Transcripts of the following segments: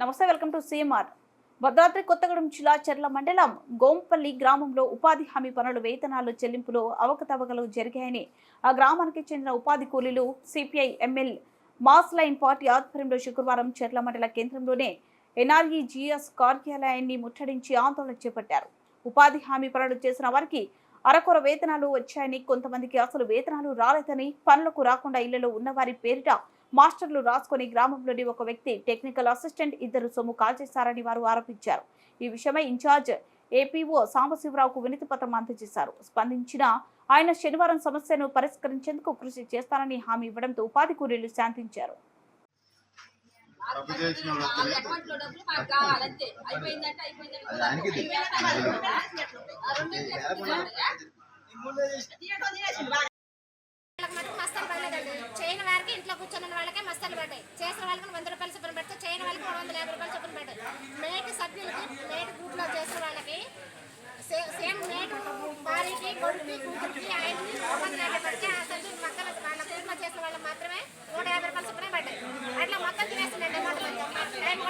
నమస్తే welcome to CMR. Bhadradri Kothagudem జిల్లా చెర్ల మండలం గోంపల్లి గ్రామంలో ఉపాధి హామీ పనులు వేతనాలు చెల్లింపులు అవకతవకలు జరిగాయని ఆ గ్రామానికి చెందిన ఉపాధి కూలీలు CPI ML mass line party ఆధ్వర్యంలో శుక్రవారం చెర్ల మండల కేంద్రంలోనే ఎన్ఆర్ఈ జిఎస్ కార్యాలయాన్ని ముట్టడించి ఆందోళన చేపట్టారు. ఉపాధి హామీ పనులు చేసిన వారికి అరకొర వేతనాలు వచ్చాయని కొంతమందికి అసలు వేతనాలు రాలేదని పనులకు రాకుండా ఇళ్ళలో ఉన్నవారి పేరిట మాస్టర్లు రాసుకొని గ్రామంలోని ఒక వ్యక్తి టెక్నికల్ అసిస్టెంట్ ఇద్దరు సొమ్ము కాల్చేశారని వారు ఆరోపించారు. ఈ విషయమై ఇన్ఛార్జ్ ఏపీఓ సాంబశివరావుకు వినతి పత్రం అందజేశారు. స్పందించిన ఆయన శనివారం సమస్యను పరిష్కరించేందుకు కృషి చేస్తానని హామీ ఇవ్వడంతో ఉపాధి కూలీలు శాంతించారు. తప్పు చేసిన చేయని వారికి ఇంట్లో కూర్చొని వాళ్ళకే మస్తాలు పడ్డాయి. చేసిన వాళ్ళకి వంద రూపాయలు చొప్పున పెడితే చేయని వాళ్ళకి మూడు వందల యాభై రూపాయలు చొప్పున పడ్డాయి. మేటి సభ్యులకి మేటి గ్రూప్లో చేసిన వాళ్ళకి సేమ్ మేటు భార్యకి కొడుకు కూతురికి ఆయనకి మూడు వందల యాభై పడితే ఆ సభ్యులు మక్కల వాళ్ళ గ్రూప్లో చేసిన వాళ్ళకి మాత్రమే నూట యాభై రూపాయలు చొప్పున పడ్డాయి అట్లా మొత్తం తినేస్తుందండి అమౌంట్ మొత్తం టైం కూడా అయిపోయింది చేసే టైం కూడా అయిపోయింది మాకు అది ఇట్లా ఉంటే కదా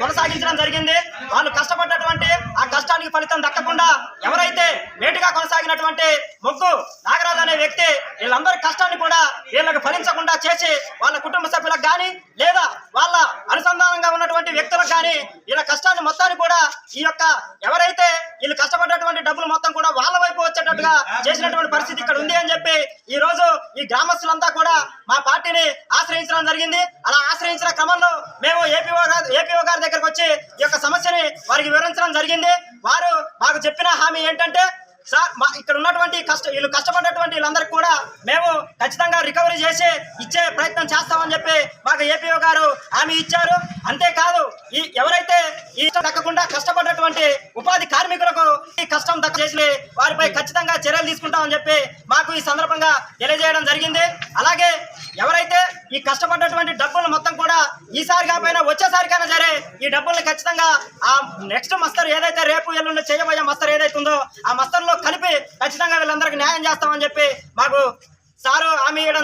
కొనసాగించడం జరిగింది. వాళ్ళు కష్టపడ్డటువంటి ఆ కష్టానికి ఫలితం దక్కకుండా ఎవరైతే మేటుగా కొనసాగినటువంటి మొగ్గు నాగరాజు అనే వ్యక్తి వీళ్ళందరి కష్టాన్ని కూడా వీళ్ళకి ఫలించకుండా చేసి వాళ్ళ కుటుంబ సభ్యులకు కానీ లేదా వాళ్ళ అనుసంధానంగా ఉన్నటువంటి వ్యక్తులకు కానీ వీళ్ళ కష్టాన్ని మొత్తాన్ని కూడా ఈ యొక్క ఎవరైతే వీళ్ళు కష్టపడ్డటువంటి డబ్బులు మొత్తం కూడా వాళ్ళ వైపు వచ్చేటట్టుగా చేసినటువంటి పరిస్థితి ఇక్కడ ఉంది అని చెప్పి ఈ రోజు ఈ గ్రామస్తులంతా కూడా మా పార్టీని ఆశ్రయించడం జరిగింది. అలా ఆశ్రయించిన క్రమంలో మేము ఏపీఓ గారు ఏపీఓ గారి దగ్గరకు వచ్చి ఈ యొక్క సమస్యని వారికి వివరించడం జరిగింది. వారు మాకు చెప్పిన హామీ ఏంటంటే సార్ మా ఇక్కడ ఉన్నటువంటి కష్ట వీళ్ళు కష్టపడినటువంటి వీళ్ళందరికీ కూడా మేము ఖచ్చితంగా రికవరీ చేసి ఇచ్చే ప్రయత్నం చేస్తామని చెప్పి మాకు ఏపీఓ గారు హామీ ఇచ్చారు. అంతేకాదు ఈ ఎవరైతే ఈ దక్కకుండా కష్టపడ్డటువంటి ఉపాధి కార్మికులకు ఈ కష్టం దక్క చేసి వారిపై ఖచ్చితంగా చర్యలు తీసుకుంటామని చెప్పి మాకు ఈ సందర్భంగా తెలియజేయడం జరిగింది అలాగే ఎవరైతే ఈ కష్టపడ్డటువంటి డబ్బులు మొత్తం కూడా ఈసారి కాకపోయినా వచ్చేసారికైనా సరే ఈ డబ్బుల్ని ఖచ్చితంగా ఆ నెక్స్ట్ మస్తర్ ఏదైతే రేపు ఎల్లుండి చేయబోయే మస్తర్ ఏదైతే ఉందో ఆ మస్తర్లో కలిపి ఖచ్చితంగా వీళ్ళందరికీ న్యాయం చేస్తామని చెప్పి మాకు సారు హామీ ఇవ్వడం జరిగింది.